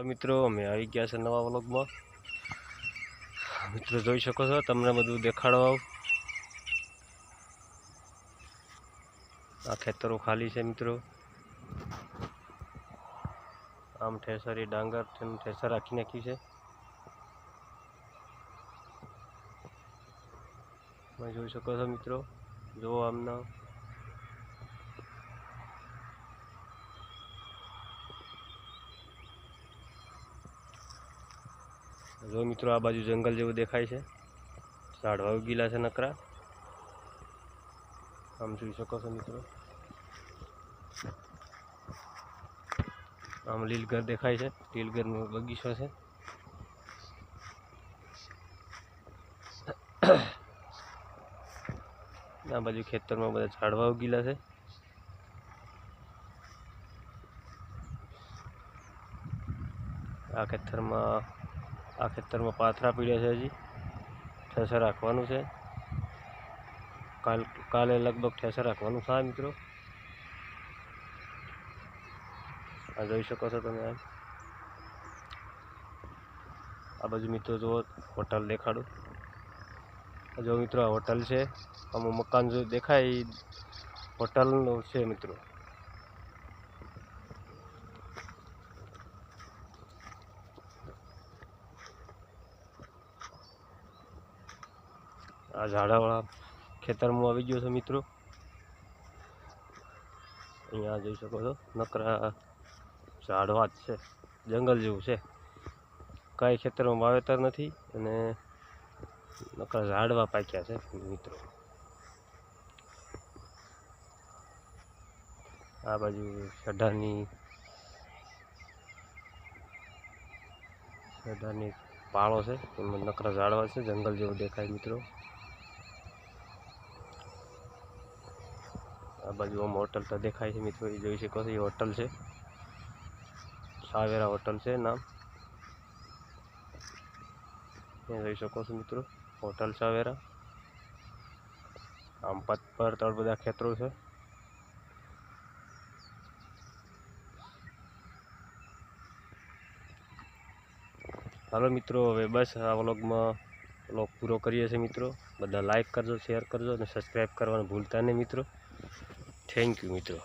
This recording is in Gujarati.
હલો મિત્રો. અમે આવી ગયા છે નવા વ્લોગમાં. મિત્રો, જોઈ શકો છો, તમને બધું દેખાડવા આ ખેતરો ખાલી છે, મિત્રો. આમ ઠેસરી ડાંગર તેનું ઠેસર રાખી નાખ્યું છે. તમે જોઈ શકો છો, મિત્રો. જો આમના. જો મિત્રો આ બાજુ જંગલ જેવું દેખાય છે. ઝાડવા ઉગીલા છે નકરા. આમ જોઈ શકો છો મિત્રો. આમ લીલગર દેખાય છે. લીલગરનો બગીચો છે. આ બાજુ ખેતરમાં બધા ઝાડવા ઉગીલા છે. આ ખેતરમાં આ ખેતરમાં પાથરા પીડ્યા છે હજી. ઠેસર રાખવાનું છે. કાલ, કાલે લગભગ ઠેસર રાખવાનું છે મિત્રો. આ જોઈ શકો છો તમે આમ આ બાજુ મિત્રો જુઓ, હોટલ દેખાડું. જો મિત્રો આ હોટલ છે અમુક મકાન જો દેખાય હોટલનું છે મિત્રો. આ ઝાડાવાળા ખેતરમાં આવી ગયો છે મિત્રો. અહીંયા જોઈ શકો છો, નકરા ઝાડવા જ છે, જંગલ જેવું છે. કાંઈ ખેતરમાં વાવેતર નથી અને નકરા ઝાડવા પાક્યા છે મિત્રો. આ બાજુ સઢાની સઢાની પાળો છે, એમાં નકરા ઝાડવા છે, જંગલ જેવું દેખાય મિત્રો. આ બાજુ આમ હોટલ તો દેખાય છે મિત્રો, એ જોઈ શકો છો, એ હોટલ છે. સાવેરા હોટલ છે નામ. ત્યાં જોઈ શકો છો મિત્રો, હોટલ સાવેરા. આમ પથ પર તળ બધા ખેતરો છે. હાલો મિત્રો, હવે બસ આ વ્લોગમાં વ્લોગ પૂરો કરીએ છીએ મિત્રો. બધા લાઇક કરજો શેર કરજો અને સબસ્ક્રાઈબ કરવાનું ભૂલતા નહીં મિત્રો. થેન્ક યુ મિત્રો